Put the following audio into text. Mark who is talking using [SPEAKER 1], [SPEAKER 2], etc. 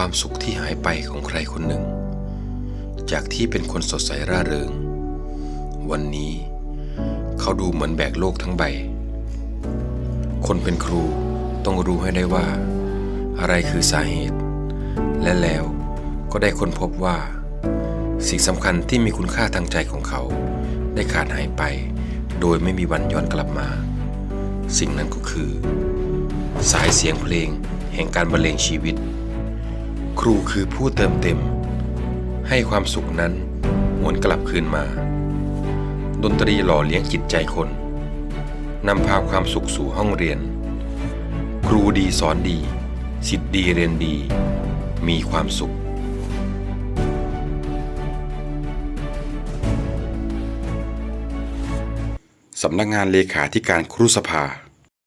[SPEAKER 1] ความสุขที่หายไปของใครคนหนึ่ง จากที่เป็นคนสดใสร่าเริง วันนี้ เขาดูเหมือนแบกโลกทั้งใบ คนเป็นครูต้องรู้ให้ได้ว่า อะไรคือสาเหตุ และแล้วก็ได้ค้นพบว่า สิ่งสำคัญที่มีคุณค่าทางใจของเขา ได้ขาดหายไป โดยไม่มีวันย้อนกลับมา สิ่งนั้นก็คือ สายเสียงเพลงแห่งการบรรเลงชีวิต ครูคือผู้เติมเต็ม ให้ความสุขนั้นหวนกลับคืนมา ดนตรีหล่อเลี้ยงจิตใจคนนำพาความสุขสู่ห้องเรียน ครูดีสอนดีสิทธิ์ดีเรียนดี มีความสุข
[SPEAKER 2] สำนักงานเลขาธิการครุสภา